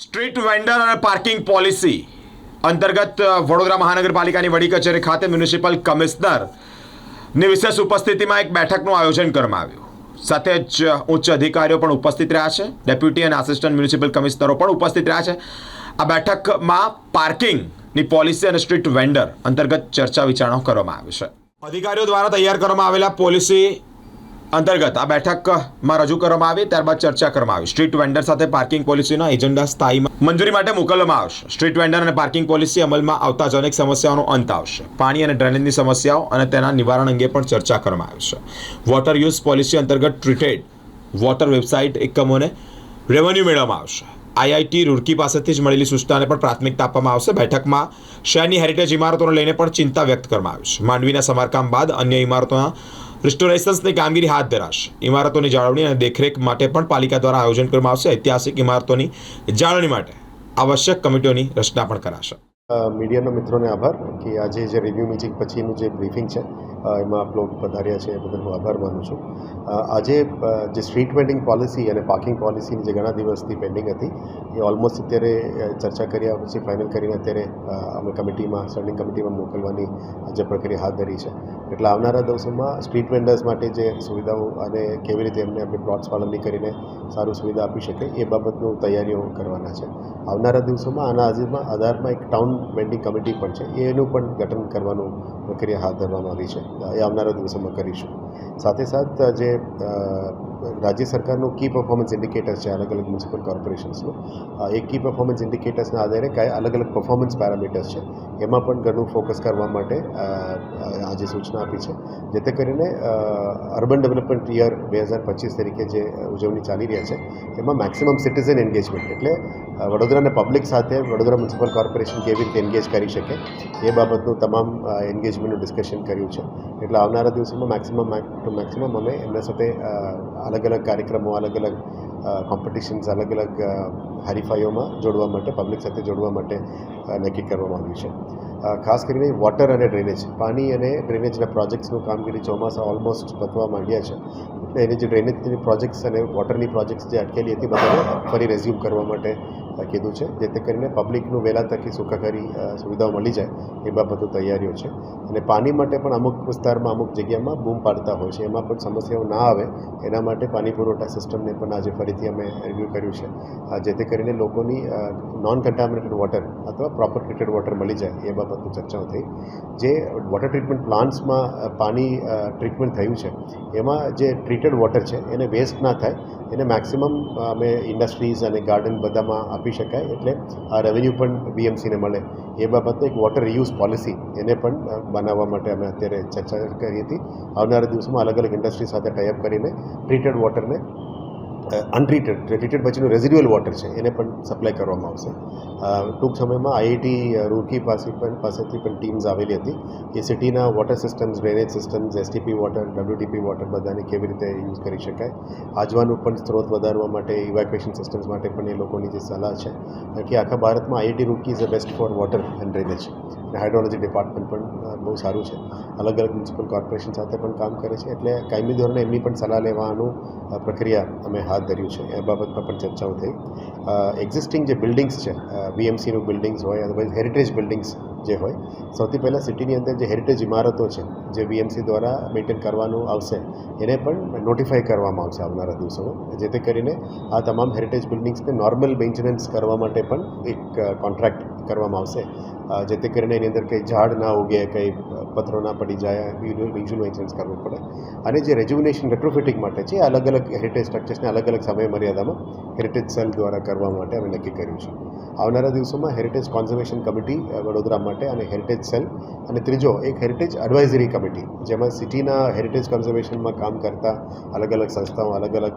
Street vendor અને parking policy અંતર્ગત વડોદરા મહાનગરપાલિકાની વડી કચેરી ખાતે મ્યુનિસિપલ કમિશનર વિશેષ ઉપસ્થિતિમાં એક બેઠકનું આયોજન કરવામાં આવ્યું. સાથે જ ઉચ્ચ અધિકારીઓ પણ ઉપસ્થિત રહ્યા છે. ડેપ્યુટી અને આસિસ્ટન્ટ મ્યુનિસિપલ કમિશનરો પણ ઉપસ્થિત રહ્યા છે. આ બેઠકમાં પાર્કિંગની પોલિસી અને સ્ટ્રીટ વેન્ડર અંતર્ગત ચર્ચા વિચારણા કરવામાં આવી છે. અધિકારીઓ દ્વારા તૈયાર કરવામાં આવેલા પોલિસી અંતર્ગત આ બેઠકમાં રજૂ કરવામાં આવી, ત્યારબાદ ચર્ચા કરવામાં આવી. સ્ટ્રીટ વેન્ડર સાથે પાર્કિંગ પોલિસીના એજન્ડા સ્થાયી મંજૂરી માટે મોકલવામાં આવશે. સ્ટ્રીટ વેન્ડર અને પાર્કિંગ પોલિસી અમલમાં આવતા જ અનેક સમસ્યાઓનો અંત આવશે. પાણી અને ડ્રેનેજની સમસ્યાઓ અને તેના નિવારણ અંગે પણ ચર્ચા કરવામાં આવી છે વોટર યુઝ પોલિસી અંતર્ગત ટ્રીટેડ વોટર વેબસાઇટ એકમોને રેવન્યુ મેળવવામાં આવશે. આઈઆઈટી રૂરકી પાસેથી જ મળેલી સૂચનાને પણ પ્રાથમિકતા આપવામાં આવશે. બેઠકમાં શહેરની હેરિટેજ ઇમારતોને લઈને પણ ચિંતા વ્યક્ત કરવામાં આવી છે. માંડવીના સમારકામ બાદ અન્ય ઇમારતોના રિસ્ટોરેશન્સની કામગીરી હાથ ધરાશે. ઇમારતોની જાળવણી અને દેખરેખ માટે પણ પાલિકા દ્વારા આયોજન કરવામાં આવશે. ઐતિહાસિક ઇમારતોની જાળવણી માટે આવશ્યક કમિટીઓની રચના પણ કરાશે. મીડિયાના મિત્રોને આભાર કે આજે જે રિવ્યૂ મિટિંગ પછીનું જે બ્રીફિંગ છે એમાં આપ લોકો પધાર્યા છે એ બદલ હું આભાર માનું છું. આજે જે સ્ટ્રીટ વેન્ડિંગ પોલિસી અને પાર્કિંગ પોલિસીની જે ઘણા દિવસથી પેન્ડિંગ હતી, એ ઓલમોસ્ટ અત્યારે ચર્ચા કર્યા, પછી ફાઇનલ કરીને અત્યારે અમે કમિટીમાં સ્ટેન્ડિંગ કમિટીમાં મોકલવાની જે પ્રક્રિયા હાથ ધરી છે. એટલે આવનારા દિવસોમાં સ્ટ્રીટ વેન્ડર્સ માટે જે સુવિધાઓ અને કેવી રીતે એમને આપણે પ્લોટ્સ ફાળવણી કરીને સારું સુવિધા આપી શકે, એ બાબતનું તૈયારીઓ કરવાના છે. આવનારા દિવસોમાં આના આધારમાં આધારમાં એક ટાઉન વેન્ડિંગ કમિટી પણ છે, એનું પણ ગઠન કરવાનું પ્રક્રિયા હાથ ધરવામાં આવી છે. એ આવનારા દિવસોમાં કરીશું. સાથે સાથ જે રાજ્ય સરકારનું કી પરફોર્મન્સ ઇન્ડિકેટર છે અલગ અલગ મ્યુનિસિપલ કોર્પોરેશન્સનું એ કી પરફોર્મન્સ ઇન્ડિકેટર્સના આધારે કયા અલગ અલગ પરફોર્મન્સ પેરામીટર્સ છે, એમાં પણ ઘણું ફોકસ કરવા માટે આજે સૂચના આપી છે. જેથી કરીને અર્બન ડેવલપમેન્ટ યર બે હજાર પચીસ તરીકે જે ઉજવણી ચાલી રહ્યા છે, એમાં મેક્સિમમ સિટીઝન એન્ગેજમેન્ટ એટલે વડોદરાના પબ્લિક સાથે વડોદરા મ્યુનિસિપલ કોર્પોરેશન કેવી રીતે એન્ગેજ કરી શકે, એ બાબતનું તમામ એન્ગેજમેન્ટનું ડિસ્કશન કર્યું છે. એટલે આવનારા દિવસોમાં મેક્સિમમ ટુ મેક્સિમમ અમે એમના સાથે અલગ અલગ કાર્યક્રમો અલગ અલગ કોમ્પિટિશન્સ અલગ અલગ હરીફાઈઓમાં જોડવા માટે પબ્લિક સાથે જોડવા માટે નક્કી કરવામાં આવ્યું છે. ખાસ કરીને વોટર અને ડ્રેનેજ પાણી અને ડ્રેનેજના પ્રોજેક્ટ્સનું કામગીરી ચોમાસા ઓલમોસ્ટ પતવા માંડ્યા છે. એટલે એની જે ડ્રેનેજની પ્રોજેક્ટ્સ અને વોટરની પ્રોજેક્ટ્સ જે અટકેલી હતી, બધાને ફરી રેઝ્યુમ કરવા માટે કીધું છે. જેથી કરીને પબ્લિકનું વહેલા તકી સુખાકારી સુવિધાઓ મળી જાય એ બાબતો તૈયારીઓ છે. અને પાણી માટે પણ અમુક વિસ્તારમાં, અમુક જગ્યામાં બૂમ પાડતા હોય છે. એમાં પણ સમસ્યાઓ ના આવે એના માટે પાણી પુરવઠા સિસ્ટમને પણ આજે ફરીથી અમે રિવ્યૂ કર્યું છે. જેથી કરીને લોકોની નોન કન્ટામિનેટેડ વોટર અથવા પ્રોપર ટ્રીટેડ વોટર મળી જાય એ બાબતની ચર્ચાઓ થઈ. જે વોટર ટ્રીટમેન્ટ પ્લાન્ટ્સમાં પાણી ટ્રીટમેન્ટ થયું છે, એમાં જે ટ્રીટેડ વોટર છે એને વેસ્ટ ના થાય. એને મેક્સિમમ અમે ઇન્ડસ્ટ્રીઝ અને ગાર્ડન બધામાં આપી શકાય એટલે આ રેવન્યુ પણ બીએમસીને મળે. એ બાબતે એક વોટર રિયુઝ પોલિસી એને પણ બનાવવા માટે અમે અત્યારે ચર્ચા કરી હતી. આવનારા દિવસોમાં અલગ અલગ ઇન્ડસ્ટ્રી સાથે ટાઈઅપ કરીને ટ્રીટેડ વોટરને અનટ્રીટેડ ટ્રીટેડ પછીનું રેઝિડ્યુઅલ વોટર છે, એને પણ સપ્લાય કરવામાં આવશે. ટૂંક સમયમાં આઈઆઈટી રૂરકી પાસે પણ, પાસેથી પણ ટીમ્સ આવેલી હતી એ સિટીના water systems drainage systems STP water WTP water બધાને કેવી રીતે યુઝ કરી શકાય. આજવાનું પણ સ્ત્રોત વધારવા માટે ઇવેક્યુએશન સિસ્ટમ્સ માટે પણ એ લોકોની જે સલાહ છે કે આખા ભારતમાં IIT Roorkee is a best for water and drainage અને હાઇડ્રોલોજી ડિપાર્ટમેન્ટ પણ બહુ સારું છે. અલગ અલગ મ્યુનિસિપલ કોર્પોરેશન સાથે પણ કામ કરે છે, એટલે કાયમી ધોરણે એમની પણ સલાહ લેવાનું પ્રક્રિયા અમે હાથ ધર્યું છે. એ બાબતમાં પણ ચર્ચાઓ થઈ. એક્ઝિસ્ટિંગ જે બિલ્ડિંગ્સ છે વીએમસીનું બિલ્ડિંગ્સ હોય અદરવાઇઝ હેરિટેજ બિલ્ડિંગ્સ જે હોય. સૌથી પહેલાં સિટીની અંદર જે હેરિટેજ ઇમારતો છે, જે વીએમસી દ્વારા મેન્ટેન કરવાનું આવશે, એને પણ નોટિફાઈ કરવામાં આવશે આવનારા દિવસોમાં. જેથી કરીને આ તમામ હેરિટેજ બિલ્ડિંગ્સને નોર્મલ મેન્ટેનન્સ કરવા માટે પણ એક કોન્ટ્રાક્ટ કરવામાં આવશે. જેથી કરીને એની અંદર કંઈ ઝાડ ના ઉગે, કંઈ પથ્થરો ના પડી જાય, બીજું મેન્ટેનન્સ કરવું પડે. અને જે રેજ્યુનેશન રેટ્રોફિટિંગ માટે છે અલગ અલગ હેરિટેજ સ્ટ્રક્ચર્સને અલગ અલગ સમય મર્યાદામાં હેરિટેજ સેલ દ્વારા કરવા માટે અમે નક્કી કર્યું છે. આવનારા દિવસોમાં હેરિટેજ કોન્ઝર્વેશન કમિટી વડોદરા માટે અને હેરિટેજ સેલ અને ત્રીજો એક હેરિટેજ એડવાઇઝરી કમિટી જેમાં સિટીના હેરિટેજ કન્ઝર્વેશનમાં કામ કરતા અલગ અલગ સંસ્થાઓ, અલગ અલગ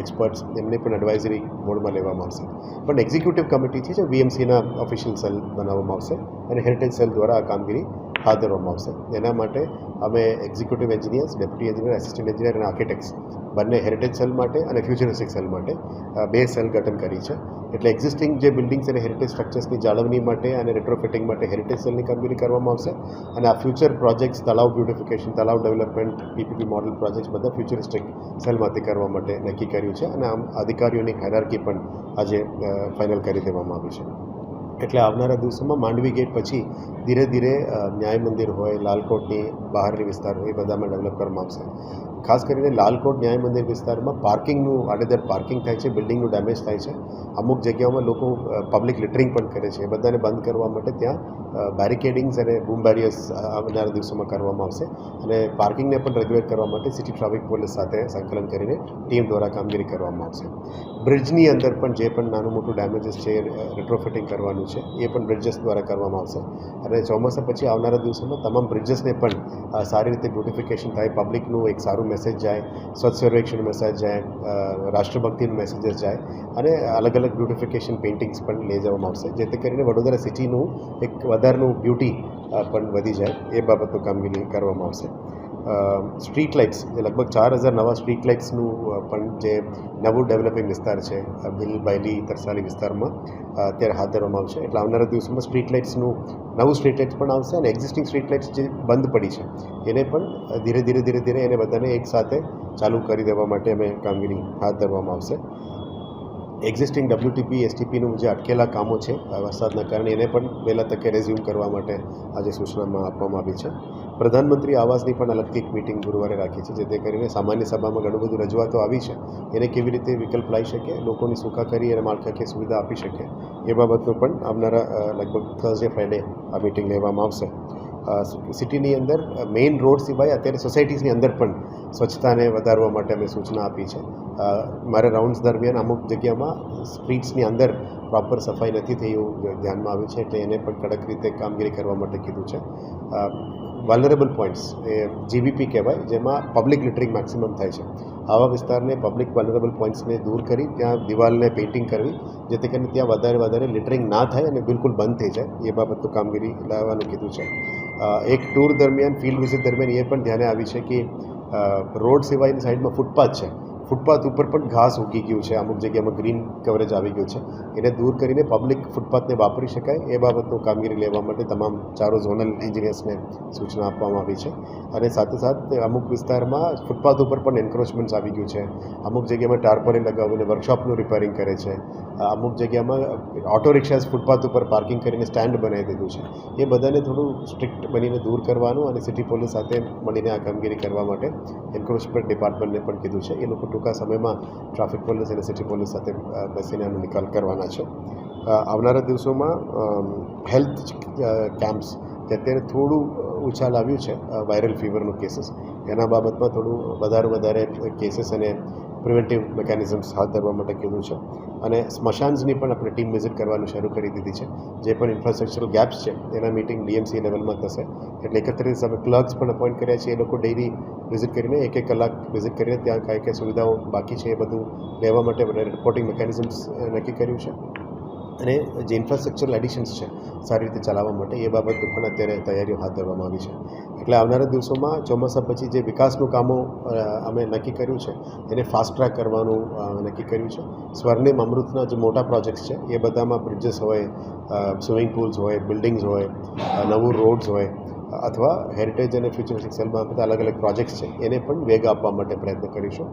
એક્સપર્ટ્સ એમને પણ એડવાઇઝરી બોર્ડમાં લેવામાં આવશે. પણ એક્ઝિક્યુટિવ કમિટી છે જે વીએમસીના ઓફિશિયલ સેલ બનાવવામાં આવશે અને હેરિટેજ સેલ દ્વારા આ કામગીરી હાથ ધરવામાં આવશે એના માટે અમે executive engineers deputy engineer assistant engineer અને આર્કિટેક્ટ્સ બંને હેરિટેજ સેલ માટે અને ફ્યુચરિસ્ટિક સેલ માટે બે સેલ ગઠન કરી છે. એટલે એક્ઝિસ્ટિંગ જે બિલ્ડિંગ્સ અને હેરિટેજ સ્ટ્રક્ચર્સની જાળવણી માટે અને રેટ્રોફિટિંગ માટે હેરિટેજ સેલની કામગીરી કરવામાં આવશે. અને આ ફ્યુચર પ્રોજેક્ટ્સ તલાવ બ્યુટિફિકેશન તલાવ ડેવલપમેન્ટ પીપીપી મોડલ પ્રોજેક્ટ્સ બધા ફ્યુચરિસ્ટિક સેલમાંથી કરવા માટે નક્કી કર્યું છે. અને આમ અધિકારીઓની હાયરાર્કી પણ આજે ફાઇનલ કરી દેવામાં આવી છે. એટલે આવનારા દિવસોમાં માંડવી ગેટ પછી ધીરે ધીરે ન્યાય મંદિર હોય, લાલકોટની બહારની વિસ્તાર હોય, એ બધામાં ડેવલપ કરવામાં આવશે. ખાસ કરીને લાલકોટ ન્યાય મંદિર વિસ્તારમાં પાર્કિંગનું, આડેધડ પાર્કિંગ થાય છે, બિલ્ડિંગનું ડેમેજ થાય છે. અમુક જગ્યાઓમાં લોકો પબ્લિક લિટરિંગ પણ કરે છે. એ બધાને બંધ કરવા માટે ત્યાં બેરિકેડિંગ્સ અને બૂમ બેરિયર્સ આવનારા દિવસોમાં કરવામાં આવશે. અને પાર્કિંગને પણ રેગ્યુલેટ કરવા માટે સિટી ટ્રાફિક પોલીસ સાથે સંકલન કરીને ટીમ દ્વારા કામગીરી કરવામાં આવશે. બ્રિજની અંદર પણ જે પણ નાનું મોટું ડેમેજીસ છે રેટ્રોફિટિંગ કરવાનું છે, એ પણ બ્રિજેસ દ્વારા કરવામાં આવશે. અને ચોમાસા પછી આવનારા દિવસોમાં તમામ બ્રિજેસને પણ સારી રીતે બ્યુટિફિકેશન થાય પબ્લિકનું એક સારું મેસેજ જાય, સ્વચ્છ સર્વેક્ષણ મેસેજ જાય રાષ્ટ્રભક્તિનું મેસેજીસ જાય, અને અલગ અલગ બ્યુટિફિકેશન પેઇન્ટિંગ્સ પણ લઈ જવામાં આવશે. જેથી કરીને વડોદરા સિટીનું એક વધારનું બ્યુટી પણ વધી જાય, એ બાબતનું કામગીરી કરવામાં આવશે. સ્ટ્રીટ લાઇટ્સ જે લગભગ ચાર હજાર નવા સ્ટ્રીટ લાઇટ્સનું પણ જે નવું ડેવલપિંગ વિસ્તાર છે બિલ બાયલી તરસાલી વિસ્તારમાં અત્યારે હાથ ધરવામાં આવશે. એટલે આવનારા દિવસોમાં સ્ટ્રીટ લાઇટ્સનું નવું સ્ટ્રીટ લાઇટ્સ પણ આવશે અને એક્ઝિસ્ટિંગ સ્ટ્રીટ લાઇટ્સ જે બંધ પડી છે, એને પણ ધીરે ધીરે ધીરે ધીરે એને બધાને એકસાથે ચાલુ કરી દેવા માટે અમે કામગીરી હાથ ધરવામાં આવશે. એક્ઝિસ્ટિંગ ડબ્લ્યુટીપી એસટીપીનું જે અટકેલા કામો છે વરસાદના કારણે એને પણ વહેલા તકે રેઝ્યુમ કરવા માટે આજે સૂચનામાં આપવામાં આવી છે. પ્રધાનમંત્રી આવાસની પણ અલગથી એક મિટિંગ ગુરુવારે રાખી છે, જેથી કરીને સામાન્ય સભામાં ઘણું બધું રજૂઆતો આવી છે. એને કેવી રીતે વિકલ્પ લાવી શકે, લોકોની સુખાકારી અને માળખાકીય સુવિધા આપી શકે, એ બાબતનું પણ આવનારા લગભગ થર્સડે ફ્રાઇડે આ મિટિંગ લેવામાં આવશે. સિટીની અંદર મેઇન રોડ સિવાય અત્યારે સોસાયટીઝની અંદર પણ સ્વચ્છતાને વધારવા માટે અમે સૂચના આપી છે. મારા રાઉન્ડ્સ દરમિયાન અમુક જગ્યામાં સ્ટ્રીટ્સની અંદર પ્રોપર સફાઈ નથી થઈ એવું ધ્યાનમાં આવ્યું છે, એટલે એને પણ કડક રીતે કામગીરી કરવા માટે કીધું છે. વાલનરેબલ પોઈન્ટ્સ એ જીબીપી કહેવાય, જેમાં પબ્લિક લિટરિંગ મેક્સિમમ થાય છે. આવા વિસ્તારને પબ્લિક વલરેબલ પોઈન્ટ્સને દૂર કરી, ત્યાં દિવાલને પેઇન્ટિંગ કરવી, જેથી કરીને ત્યાં વધારે વધારે લિટરિંગ ના થાય અને બિલકુલ બંધ થઈ જાય. એ બાબતનું કામગીરી લાવવાનું કીધું છે. એક ટૂર દરમિયાન ફિલ્ડ વિઝિટ દરમિયાન એ પણ ધ્યાને આવી છે કે રોડ સિવાયની સાઈડમાં ફૂટપાથ છે. ફૂટપાથ ઉપર પણ ઘાસ ઉગી ગયું છે. અમુક જગ્યામાં ગ્રીન કવરેજ આવી ગયું છે. એને દૂર કરીને પબ્લિક ફૂટપાથને વાપરી શકાય એ બાબતનું કામગીરી લેવા માટે તમામ ચારો ઝોનલ એન્જિનિયર્સને સૂચના આપવામાં આવી છે. અને સાથે સાથે અમુક વિસ્તારમાં ફૂટપાથ ઉપર પણ એન્ક્રોચમેન્ટ્સ આવી ગયું છે. અમુક જગ્યામાં ટારપોલિન લગાવીને વર્કશોપનું રિપેરિંગ કરે છે. અમુક જગ્યામાં ઓટો રિક્ષાસ ફૂટપાથ ઉપર પાર્કિંગ કરીને સ્ટેન્ડ બનાવી દીધું છે. એ બધાને થોડું સ્ટ્રિક્ટ બનીને દૂર કરવાનું અને સિટી પોલીસ સાથે મળીને આ કામગીરી કરવા માટે એન્ક્રોચમેન્ટ ડિપાર્ટમેન્ટને પણ કીધું છે. એ લોકો ટૂંકા સમયમાં ટ્રાફિક પોલીસ અને સિટી પોલીસ સાથે બેસીને આનો નિકાલ કરવાના છે. આવનારા દિવસોમાં હેલ્થ કેમ્પ્સ, જે અત્યારે થોડું ઉછાલ આવ્યું છે વાયરલ ફીવરનું કેસીસ એના બાબતમાં થોડું વધારે વધારે કેસીસ અને પ્રિવેન્ટિવ મિકેનિઝમ્સ હાથ ધરવા માટે કીધું છે. અને સ્મશાન્સની પણ આપણે ટીમ વિઝિટ કરવાનું શરૂ કરી દીધી છે. જે પણ ઇન્ફ્રાસ્ટ્રક્ચરલ ગેપ્સ છે, એના મિટિંગ ડીએમસી લેવલમાં થશે. એટલે એકત્રીસ અમે ક્લર્ક્સ પણ અપોઇન્ટ કર્યા છે એ લોકો ડેલી વિઝિટ કરીને એક એક કલાક વિઝિટ કરીને ત્યાં કાંઈ કઈ સુવિધાઓ બાકી છે એ બધું લેવા માટે બધા રિપોર્ટિંગ મિકેનિઝમ્સ નક્કી કર્યું છે. અને જે ઇન્ફ્રાસ્ટ્રક્ચરલ એડિશન્સ છે, સારી રીતે ચલાવવા માટે એ બાબત પણ અત્યારે તૈયારીઓ હાથ ધરવામાં આવી છે. એટલે આવનારા દિવસોમાં ચોમાસા પછી જે વિકાસનું કામો અમે નક્કી કર્યું છે, એને ફાસ્ટ ટ્રેક કરવાનું નક્કી કર્યું છે. સ્વર્ણિમ અમૃતના જે મોટા પ્રોજેક્ટ્સ છે, એ બધામાં બ્રિજેસ હોય સ્વિમિંગ પુલ્સ હોય બિલ્ડિંગ્સ હોય નવું રોડ્સ હોય અથવા હેરિટેજ અને ફ્યુચરિસ્ટિક સેલમાં બધા અલગ અલગ પ્રોજેક્ટ્સ છે, એને પણ વેગ આપવા માટે પ્રયત્ન કરીશું.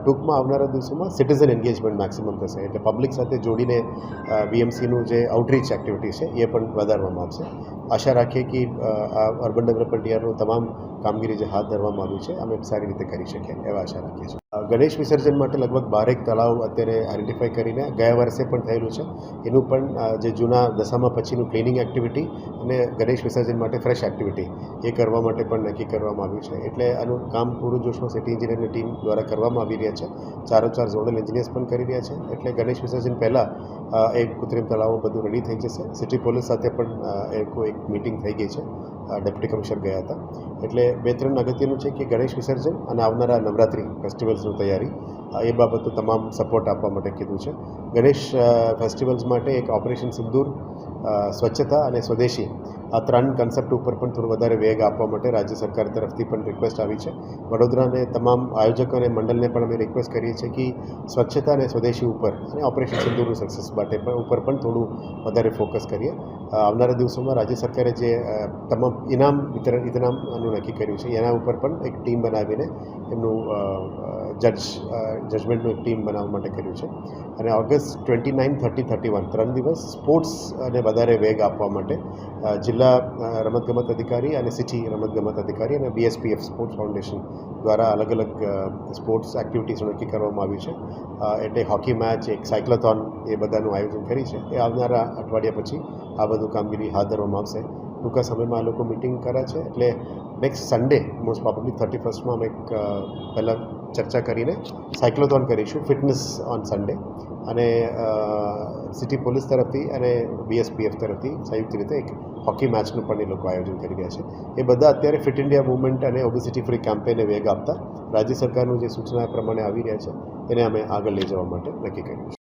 ટૂંકમાં આવનારા દિવસોમાં સિટીઝન એન્ગેજમેન્ટ મેક્સિમમ થશે, એટલે પબ્લિક સાથે જોડીને બીએમસીનું જે આઉટરીચ એક્ટિવિટી છે, એ પણ વધારવામાં આવશે. આશા રાખીએ કે આ અર્બન ડેવલપમેન્ટ યરનું તમામ કામગીરી જે હાથ ધરવામાં આવ્યું છે, અમે સારી રીતે કરી શકીએ એવા આશા રાખીએ છીએ. ગણેશ વિસર્જન માટે લગભગ બારેક તળાવ અત્યારે આઈડેન્ટિફાઈ કરીને ગયા વર્ષે પણ થયેલું છે. એનું પણ જે જૂના દશામાં પછીનું ક્લિનિંગ એક્ટિવિટી અને ગણેશ વિસર્જન માટે ફ્રેશ એક્ટિવિટી એ કરવા માટે પણ નક્કી કરવામાં આવ્યું છે. એટલે આનું કામ પૂરું જોશમાં સિટી એન્જિનિયરની ટીમ દ્વારા કરવામાં આવી રહ્યા છે. ચારો ચાર ઝોનલ એન્જિનિયર્સ પણ કરી રહ્યા છે. એટલે ગણેશ વિસર્જન પહેલાં એ કૃત્રિમ તળાવો બધું રેડી થઈ જશે. સિટી પોલીસ સાથે પણ એ એક એક મિટિંગ થઈ ગઈ છે. ડેપ્યુટી કમિશનર ગયા હતા. એટલે બે ત્રણ અગત્યનું છે કે ગણેશ વિસર્જન અને આવનારા નવરાત્રિ ફેસ્ટિવલ્સની તૈયારી. એ બાબતે તમામ સપોર્ટ આપવા માટે કીધું છે. ગણેશ ફેસ્ટિવલ્સ માટે એક ઓપરેશન સિંદૂર સ્વચ્છતા અને સ્વદેશી આ ત્રણ કન્સેપ્ટ ઉપર પણ થોડું વધારે વેગ આપવા માટે રાજ્ય સરકાર તરફથી પણ રિક્વેસ્ટ આવી છે. વડોદરાને તમામ આયોજકો અને મંડળને પણ અમે રિક્વેસ્ટ કરીએ છીએ કે સ્વચ્છતા અને સ્વદેશી ઉપર અને ઓપરેશન સિંધુનું સક્સેસ માટે પણ ઉપર પણ થોડું વધારે ફોકસ કરીએ. આવનારા દિવસોમાં રાજ્ય સરકારે જે તમામ ઇનામ વિતરણ ઇનામનું નક્કી કર્યું છે એના ઉપર પણ એક ટીમ બનાવીને એમનું જજ જજમેન્ટનું એક ટીમ બનાવવા માટે કર્યું છે. અને August twenty nine thirty thirty one ત્રણ દિવસ સ્પોર્ટ્સને વધારે વેગ આપવા માટે અ, જિલ્લા રમતગમત અધિકારી અને સિટી રમતગમત અધિકારી અને બીએસપીએફ સ્પોર્ટ્સ ફાઉન્ડેશન દ્વારા અલગ અલગ સ્પોર્ટ્સ એક્ટિવિટીઝ નક્કી કરવામાં આવ્યું છે. એટલે હોકી મેચ, એક સાયક્લોથોન એ બધાનું આયોજન કરી છે. એ આવનારા અઠવાડિયા પછી આ બધું કામગીરી હાથ ધરવામાં આવશે. ટૂંકા સમયમાં આ લોકો મિટિંગ કરે છે. એટલે next Sunday most probably thirty ફર્સ્ટમાં અમે એક પહેલાં ચર્ચા કરીને સાયક્લોથોન કરીશું ફિટનેસ ઓન સન્ડે અને સિટી પોલીસ તરફથી અને બીએસપીએફ તરફથી સંયુક્ત રીતે એક હોકી મેચનું પણ એ લોકો આયોજન કરી રહ્યા છે. એ બધા અત્યારે ફિટ ઇન્ડિયા મુવમેન્ટ અને ઓબેસિટી ફ્રી કેમ્પેને વેગ આપતા રાજ્ય સરકારનું જે સૂચના પ્રમાણે આવી રહ્યા છે, એને અમે આગળ લઈ જવા માટે નક્કી કર્યું છે.